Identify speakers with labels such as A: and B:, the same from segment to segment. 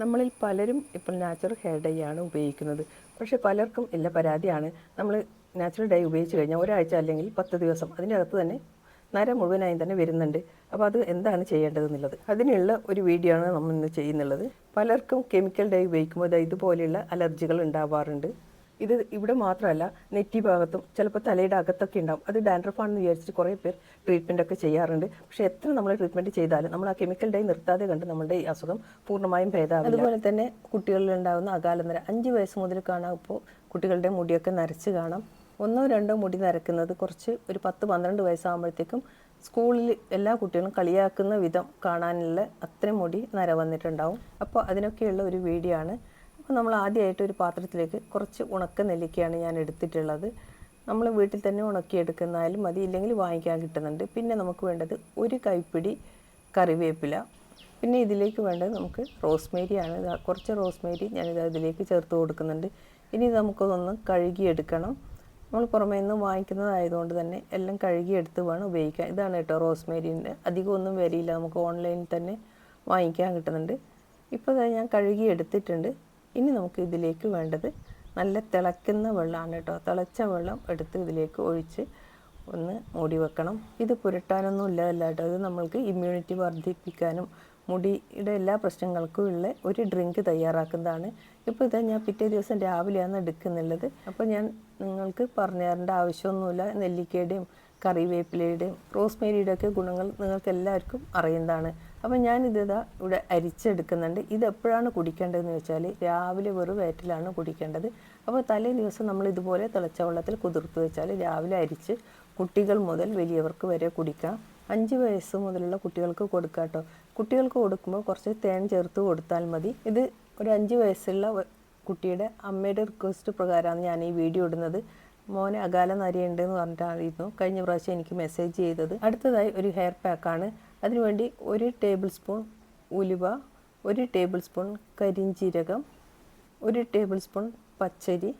A: നമ്മളിൽ പലരും ഇപ്പോൾ നാച്ചുറൽ ഹെയർ ഡൈ ആണ് ഉപയോഗിക്കുന്നത്. പക്ഷേ പലർക്കും ഇല്ല പരാതിയാണ്. നമ്മൾ നാച്ചുറൽ ഡൈ ഉപയോഗിച്ച് കഴിഞ്ഞാൽ ഒരാഴ്ച അല്ലെങ്കിൽ പത്ത് ദിവസം അതിന്റെ അകത്ത് തന്നെ നര മുഴുവനായും തന്നെ വരുന്നുണ്ട്. അപ്പോൾ അത് എന്താണ് ചെയ്യേണ്ടതെന്നുള്ളത്. അതിനുള്ള ഒരു വീഡിയോ ആണ് നമ്മൾ ഇന്ന് ചെയ്യുന്നുള്ളത്. പലർക്കും കെമിക്കൽ ഡൈ ഉപയോഗിക്കുമ്പോൾ ഇതുപോലെയുള്ള അലർജികൾ ഉണ്ടാവാറുണ്ട്. ഇത് ഇവിടെ മാത്രമല്ല നെറ്റി ഭാഗത്തും ചിലപ്പോൾ തലയുടെ അകത്തൊക്കെ ഉണ്ടാവും. അത് ഡാൻഡ്രഫാണെന്ന് വിചാരിച്ചിട്ട് കുറേ പേർ ട്രീറ്റ്മെന്റ് ഒക്കെ ചെയ്യാറുണ്ട്. പക്ഷേ എത്ര നമ്മൾ ട്രീറ്റ്മെന്റ് ചെയ്താലും നമ്മൾ ആ കെമിക്കൽ ഡൈ നിർത്താതെ കണ്ട് നമ്മുടെ ഈ അസുഖം പൂർണമായും ഭേദമാകും അതുപോലെ തന്നെ കുട്ടികളിൽ ഉണ്ടാകുന്ന അകാലനര. അഞ്ച് വയസ്സ് മുതൽ കാണാം ഇപ്പോൾ കുട്ടികളുടെ മുടിയൊക്കെ നരച്ച് കാണാം. ഒന്നോ രണ്ടോ മുടി നരക്കുന്നത് കുറച്ച് ഒരു പത്ത് പന്ത്രണ്ട് വയസ്സാകുമ്പോഴത്തേക്കും സ്കൂളിൽ എല്ലാ കുട്ടികളും കളിയാക്കുന്ന വിധം കാണാനുള്ള അത്രയും മുടി നര വന്നിട്ടുണ്ടാവും. അപ്പോൾ അതിനൊക്കെയുള്ള ഒരു വീഡിയോ ആണ്. അപ്പോൾ നമ്മൾ ആദ്യമായിട്ട് ഒരു പാത്രത്തിലേക്ക് കുറച്ച് ഉണക്ക നെല്ലിക്കയാണ് ഞാൻ എടുത്തിട്ടുള്ളത്. നമ്മൾ വീട്ടിൽ തന്നെ ഉണക്കിയെടുക്കുന്നാലും മതി ഇല്ലെങ്കിൽ വാങ്ങിക്കാൻ കിട്ടുന്നുണ്ട്. പിന്നെ നമുക്ക് വേണ്ടത് ഒരു കൈപ്പിടി കറിവേപ്പില. പിന്നെ ഇതിലേക്ക് വേണ്ടത് നമുക്ക് റോസ്മേരി ആണ് കുറച്ച് റോസ്മേരി ഞാനിത് അതിലേക്ക് ചേർത്ത് കൊടുക്കുന്നുണ്ട്. ഇനി നമുക്കതൊന്ന് കഴുകിയെടുക്കണം. നമ്മൾ പുറമേ നിന്ന് വാങ്ങിക്കുന്നതായതുകൊണ്ട് തന്നെ എല്ലാം കഴുകിയെടുത്ത് വേണം ഉപയോഗിക്കാൻ. ഇതാണ് കേട്ടോ റോസ്മേരിന്റെ. അധികം ഒന്നും വരിയില്ല നമുക്ക് ഓൺലൈനിൽ തന്നെ വാങ്ങിക്കാൻ കിട്ടുന്നുണ്ട്. ഇപ്പോൾ ഞാൻ കഴുകി എടുത്തിട്ടുണ്ട് ഇനി നമുക്ക് ഇതിലേക്ക് വേണ്ടത് നല്ല തിളയ്ക്കുന്ന വെള്ളമാണ് കേട്ടോ. തിളച്ച വെള്ളം എടുത്ത് ഇതിലേക്ക് ഒഴിച്ച് ഒന്ന് മൂടി വെക്കണം. ഇത് പുരട്ടാനൊന്നും ഇല്ലതല്ല കേട്ടോ. ഇത് നമ്മൾക്ക് ഇമ്മ്യൂണിറ്റി വർദ്ധിപ്പിക്കാനും മുടിയുടെ എല്ലാ പ്രശ്നങ്ങൾക്കും ഉള്ള ഒരു ഡ്രിങ്ക് തയ്യാറാക്കുന്നതാണ്. ഇപ്പോൾ ഇതാ ഞാൻ പിറ്റേ ദിവസം രാവിലെയാണ് എടുക്കുന്നുള്ളത്. അപ്പോൾ ഞാൻ നിങ്ങൾക്ക് പറഞ്ഞു തരേണ്ട ആവശ്യമൊന്നുമില്ല. നെല്ലിക്കയുടെയും കറിവേപ്പിലയുടെയും റോസ്മേരിയുടെ ഒക്കെ ഗുണങ്ങൾ നിങ്ങൾക്ക് എല്ലാവർക്കും അറിയുന്നതാണ്. അപ്പോൾ ഞാനിതാ ഇവിടെ അരിച്ചെടുക്കുന്നുണ്ട്. ഇത് എപ്പോഴാണ് കുടിക്കേണ്ടതെന്ന് വെച്ചാൽ രാവിലെ വെറും വയറ്റിലാണ് കുടിക്കേണ്ടത്. അപ്പോൾ തലേ ദിവസം നമ്മൾ ഇതുപോലെ തിളച്ച വെള്ളത്തിൽ കുതിർത്ത് വെച്ചാൽ രാവിലെ അരിച്ച് കുട്ടികൾ മുതൽ വലിയവർക്ക് വരെ കുടിക്കാം. അഞ്ച് വയസ്സ് മുതലുള്ള കുട്ടികൾക്ക് കൊടുക്കാം കേട്ടോ. കുട്ടികൾക്ക് കൊടുക്കുമ്പോൾ കുറച്ച് തേൻ ചേർത്ത് കൊടുത്താൽ മതി. ഇത് ഒരു അഞ്ച് വയസ്സുള്ള കുട്ടിയുടെ അമ്മയുടെ റിക്വസ്റ്റ് പ്രകാരമാണ് ഞാൻ ഈ വീഡിയോ ഇടുന്നത്. മോനെ അകാല നരയുണ്ട് എന്ന് പറഞ്ഞിട്ടായിരുന്നു കഴിഞ്ഞ പ്രാവശ്യം എനിക്ക് മെസ്സേജ് ചെയ്തത്. അടുത്തതായി ഒരു ഹെയർ പാക്കാണ് അതിനുവേണ്ടി ഒരു ടേബിൾ സ്പൂൺ ഉലുവ ഒരു ടേബിൾ സ്പൂൺ കരിഞ്ജീരകം ഒരു ടേബിൾ സ്പൂൺ പച്ചരി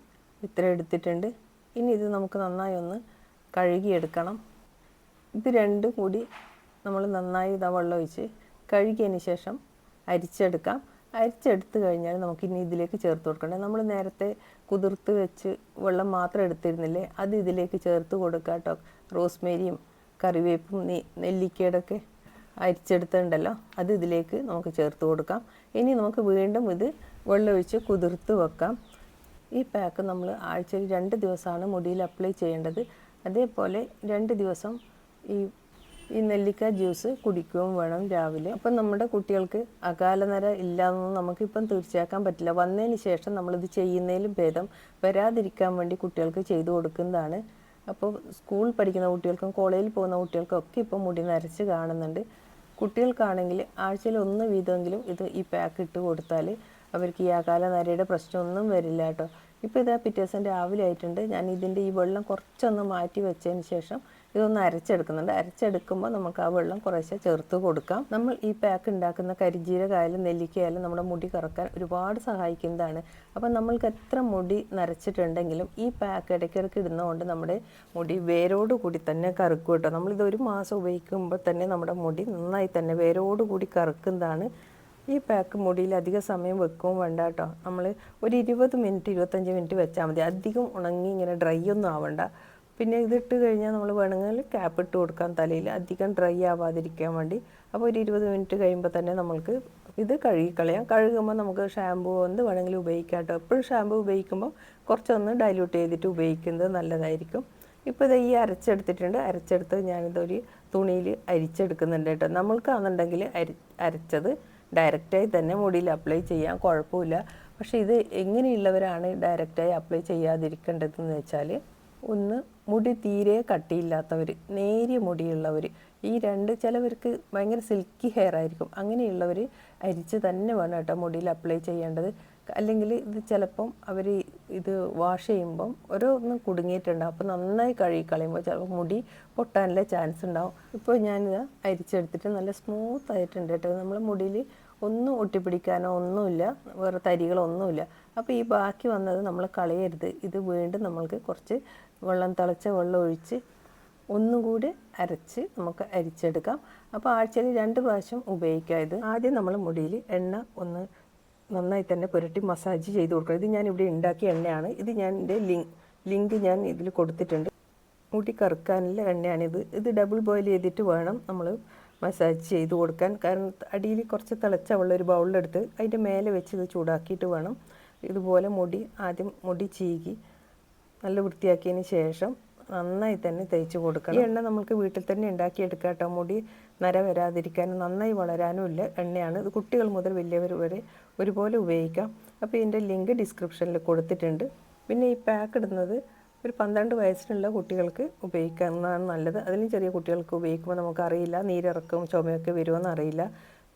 A: ഇത്ര എടുത്തിട്ടുണ്ട്. ഇനി ഇത് നമുക്ക് നന്നായി ഒന്ന് കഴുകിയെടുക്കണം. ഇത് രണ്ടും കൂടി നമ്മൾ നന്നായി ഇതാ വെള്ളം ഒഴിച്ച് കഴുകിയതിന് ശേഷം അരിച്ചെടുക്കാം. അരിച്ചെടുത്ത് കഴിഞ്ഞാൽ നമുക്ക് ഇനി ഇതിലേക്ക് ചേർത്ത് കൊടുക്കണം നമ്മൾ നേരത്തെ കുതിർത്ത് വെച്ച് വെള്ളം മാത്രം എടുത്തിരുന്നില്ലേ? അത് ഇതിലേക്ക് ചേർത്ത് കൊടുക്കാം കേട്ടോ. റോസ്മേരിയും കറിവേപ്പും നെല്ലിക്കയുടെ ഒക്കെ അരിച്ചെടുത്തിട്ടുണ്ടല്ലോ അത് ഇതിലേക്ക് നമുക്ക് ചേർത്ത് കൊടുക്കാം. ഇനി നമുക്ക് വീണ്ടും ഇത് വെള്ളമൊഴിച്ച് കുതിർത്ത് വെക്കാം. ഈ പാക്ക് നമ്മൾ ആഴ്ചയിൽ രണ്ട് ദിവസമാണ് മുടിയിൽ അപ്ലൈ ചെയ്യേണ്ടത്. അതേപോലെ രണ്ട് ദിവസം ഈ ഈ നെല്ലിക്ക ജ്യൂസ് കുടിക്കുകയും വേണം രാവിലെ. അപ്പം നമ്മുടെ കുട്ടികൾക്ക് അകാലനര ഇല്ലാന്നൊന്നും നമുക്കിപ്പം തീർച്ചയാക്കാൻ പറ്റില്ല. വന്നതിന് ശേഷം നമ്മളിത് ചെയ്യുന്നതിലും ഭേദം വരാതിരിക്കാൻ വേണ്ടി കുട്ടികൾക്ക് ചെയ്തു കൊടുക്കുന്നതാണ് അപ്പോൾ സ്കൂളിൽ പഠിക്കുന്ന കുട്ടികൾക്കും കോളേജിൽ പോകുന്ന കുട്ടികൾക്കും ഒക്കെ ഇപ്പോൾ മുടി നരച്ച് കാണുന്നുണ്ട്. കുട്ടികൾക്കാണെങ്കിൽ ആഴ്ചയിൽ ഒന്ന് വീതമെങ്കിലും ഇത് ഈ പാക്ക് ഇട്ട് കൊടുത്താൽ അവർക്ക് ഈ അകാല നരയുടെ പ്രശ്നമൊന്നും വരില്ല കേട്ടോ. ഇപ്പോൾ ഇതാ പിറ്റേ രാവിലെ ആയിട്ടുണ്ട്. ഞാൻ ഇതിന്റെ ഈ വെള്ളം കുറച്ചൊന്ന് മാറ്റി വെച്ചതിന് ശേഷം ഇതൊന്ന് അരച്ചെടുക്കുന്നുണ്ട്. അരച്ചെടുക്കുമ്പോൾ നമുക്ക് ആ വെള്ളം കുറേശ്ശെ ചേർത്ത് കൊടുക്കാം. നമ്മൾ ഈ പാക്ക് ഉണ്ടാക്കുന്ന കരിജീരകായാലും നെല്ലിക്കയായാലും നമ്മുടെ മുടി കറക്കാൻ ഒരുപാട് സഹായിക്കുന്നതാണ്. അപ്പം നമ്മൾക്ക് എത്ര മുടി നരച്ചിട്ടുണ്ടെങ്കിലും ഈ പാക്ക് ഇടയ്ക്കിടയ്ക്ക് ഇടുന്നതുകൊണ്ട് നമ്മുടെ മുടി വേരോട് കൂടി തന്നെ കറുക്കും കേട്ടോ. നമ്മളിത് ഒരു മാസം ഉപയോഗിക്കുമ്പോൾ തന്നെ നമ്മുടെ മുടി നന്നായി തന്നെ വേരോട് കൂടി കറുക്കുന്നതാണ് ഈ പാക്ക് മുടിയിൽ അധിക സമയം വെക്കുകയും വേണ്ട കേട്ടോ നമ്മൾ ഒരു ഇരുപത് മിനിറ്റ് ഇരുപത്തഞ്ച് മിനിറ്റ് വെച്ചാൽ മതി. അധികം ഉണങ്ങി ഇങ്ങനെ ഡ്രൈ ഒന്നും ആവണ്ട. പിന്നെ ഇതിട്ട് കഴിഞ്ഞാൽ നമ്മൾ വേണമെങ്കിൽ ക്യാപ്പ് ഇട്ട് കൊടുക്കാൻ തലയിൽ. അധികം ഡ്രൈ ആവാതിരിക്കാൻ വേണ്ടി. അപ്പോൾ ഒരു ഇരുപത് മിനിറ്റ് കഴിയുമ്പോൾ തന്നെ നമ്മൾക്ക് ഇത് കഴുകിക്കളയാം. കഴുകുമ്പോൾ നമുക്ക് ഷാമ്പൂ എന്ത് വേണമെങ്കിലും ഉപയോഗിക്കാം കേട്ടോ എപ്പോഴും ഷാമ്പൂ ഉപയോഗിക്കുമ്പോൾ കുറച്ചൊന്ന് ഡൈല്യൂട്ട് ചെയ്തിട്ട് ഉപയോഗിക്കുന്നത് നല്ലതായിരിക്കും. ഇപ്പോൾ ഇത് ഈ അരച്ചെടുത്തിട്ടുണ്ട്. അരച്ചെടുത്ത് ഞാനിതൊരു തുണിയിൽ അരിച്ചെടുക്കുന്നുണ്ട് കേട്ടോ നമ്മൾക്കാണെന്നുണ്ടെങ്കിൽ അരി അരച്ചത് ഡയറക്റ്റായി തന്നെ മുടിയിൽ അപ്ലൈ ചെയ്യാം കുഴപ്പമില്ല. പക്ഷെ ഇത് എങ്ങനെയുള്ളവരാണ് ഡയറക്റ്റായി അപ്ലൈ ചെയ്യാതിരിക്കേണ്ടതെന്ന് വെച്ചാൽ ഒന്ന് മുടി തീരെ കട്ടിയില്ലാത്തവർ നേരിയ മുടിയുള്ളവർ ഈ രണ്ട് ചിലവർക്ക് ഭയങ്കര സിൽക്കി ഹെയർ ആയിരിക്കും. അങ്ങനെയുള്ളവർ അരിച്ച് തന്നെ വേണം കേട്ടോ മുടിയിൽ അപ്ലൈ ചെയ്യേണ്ടത്. അല്ലെങ്കിൽ ഇത് ചിലപ്പം അവർ ഇത് വാഷ് ചെയ്യുമ്പം ഓരോന്നും കുടുങ്ങിയിട്ടുണ്ടാവും അപ്പോൾ നന്നായി കഴുകി കളയുമ്പോൾ ചിലപ്പോൾ മുടി പൊട്ടാനുള്ള ചാൻസ് ഉണ്ടാവും. ഇപ്പോൾ ഞാനിത് അരിച്ചെടുത്തിട്ട് നല്ല സ്മൂത്ത് ആയിട്ടുണ്ട് കേട്ടോ. നമ്മളെ മുടിയിൽ ഒന്നും ഒട്ടിപ്പിടിക്കാനോ ഒന്നുമില്ല. വേറെ തരികളൊന്നുമില്ല. അപ്പോൾ ഈ ബാക്കി വന്നത് നമ്മൾ കളയരുത്. ഇത് വീണ്ടും നമ്മൾക്ക് കുറച്ച് വെള്ളം തിളച്ച വെള്ളം ഒഴിച്ച് ഒന്നുകൂടി അരച്ച് നമുക്ക് അരിച്ചെടുക്കാം. അപ്പോൾ ആഴ്ചയിൽ രണ്ട് പ്രാവശ്യം ഉപയോഗിക്കാം ഇത്. ആദ്യം നമ്മൾ മുടിയിൽ എണ്ണ ഒന്ന് നന്നായി തന്നെ പുരട്ടി മസാജ് ചെയ്ത് കൊടുക്കണം. ഇത് ഞാൻ ഇവിടെ ഉണ്ടാക്കിയ എണ്ണയാണ്. ഇത് ഞാൻ എന്റെ ലിങ്ക് ലിങ്ക് ഞാൻ ഇതിൽ കൊടുത്തിട്ടുണ്ട്. മുടി കറുക്കാനുള്ള എണ്ണയാണിത് ഇത്. ഡബിൾ ബോയിൽ ചെയ്തിട്ട് വേണം നമ്മൾ മസാജ് ചെയ്ത് കൊടുക്കാൻ. കാരണം അടിയിൽ കുറച്ച് തിളച്ച വെള്ളം ഒരു ബൗളിലെടുത്ത് അതിന്റെ മേലെ വെച്ച് ഇത് ചൂടാക്കിയിട്ട് വേണം. ഇതുപോലെ മുടി ആദ്യം മുടി ചീകി നല്ല വൃത്തിയാക്കിയതിന് ശേഷം നന്നായി തന്നെ തേച്ച് കൊടുക്കണം. ഈ എണ്ണ നമുക്ക് വീട്ടിൽ തന്നെ ഉണ്ടാക്കിയെടുക്കാം കേട്ടോ മുടി നര വരാതിരിക്കാനും നന്നായി വളരാനും ഇല്ല എണ്ണയാണ്. ഇത് കുട്ടികൾ മുതൽ വലിയവർ വരെ ഒരുപോലെ ഉപയോഗിക്കാം. അപ്പോൾ ഇതിന്റെ ലിങ്ക് ഡിസ്ക്രിപ്ഷനിൽ കൊടുത്തിട്ടുണ്ട്. പിന്നെ ഈ പാക്ക് ഇടുന്നത് ഒരു പന്ത്രണ്ട് വയസ്സിനുള്ള കുട്ടികൾക്ക് ഉപയോഗിക്കുന്നതാണ് നല്ലത്. അതിലും ചെറിയ കുട്ടികൾക്ക് ഉപയോഗിക്കുമ്പോൾ നമുക്കറിയില്ല നീരിറക്കം ചുമയൊക്കെ വരുമെന്ന് അറിയില്ല.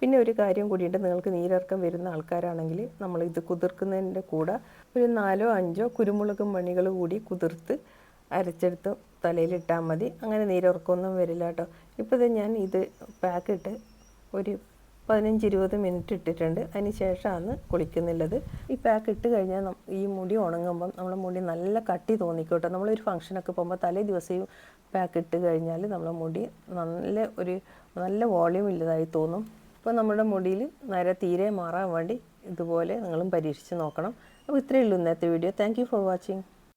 A: പിന്നെ ഒരു കാര്യം കൂടിയുണ്ട് നിങ്ങൾക്ക് നീരിറക്കം വരുന്ന ആൾക്കാരാണെങ്കിൽ നമ്മൾ ഇത് കുതിർക്കുന്നതിന്റെ കൂടെ ഒരു നാലോ അഞ്ചോ കുരുമുളകും മണികൾ കൂടി കുതിർത്ത് അരച്ചെടുത്ത് തലയിലിട്ടാൽ മതി. അങ്ങനെ നീരിറക്കമൊന്നും വരില്ല കേട്ടോ. ഇപ്പോൾ ഞാൻ ഇത് പാക്കിട്ട് ഒരു പതിനഞ്ച് ഇരുപത് മിനിറ്റ് ഇട്ടിട്ടുണ്ട്. അതിന് ശേഷമാണ് കുളിക്കുന്നുള്ളത്. ഈ പാക്ക് ഇട്ട് കഴിഞ്ഞാൽ ഈ മുടി ഉണങ്ങുമ്പം നമ്മുടെ മുടി നല്ല കട്ടി തോന്നിക്കോട്ടെ. നമ്മളൊരു ഫംഗ്ഷനൊക്കെ പോകുമ്പോൾ തലേ ദിവസവും പാക്ക് ഇട്ട് കഴിഞ്ഞാൽ നമ്മുടെ മുടി നല്ല ഒരു നല്ല വോളിയം ഇല്ലതായി തോന്നും. അപ്പോൾ നമ്മുടെ മുടിയിൽ നേരെ തീരെ മാറാൻ വേണ്ടി ഇതുപോലെ നിങ്ങളും പരീക്ഷിച്ച് നോക്കണം. അപ്പോൾ ഇത്രയേ ഉള്ളൂ ഇന്നത്തെ വീഡിയോ താങ്ക് ഫോർ വാച്ചിങ്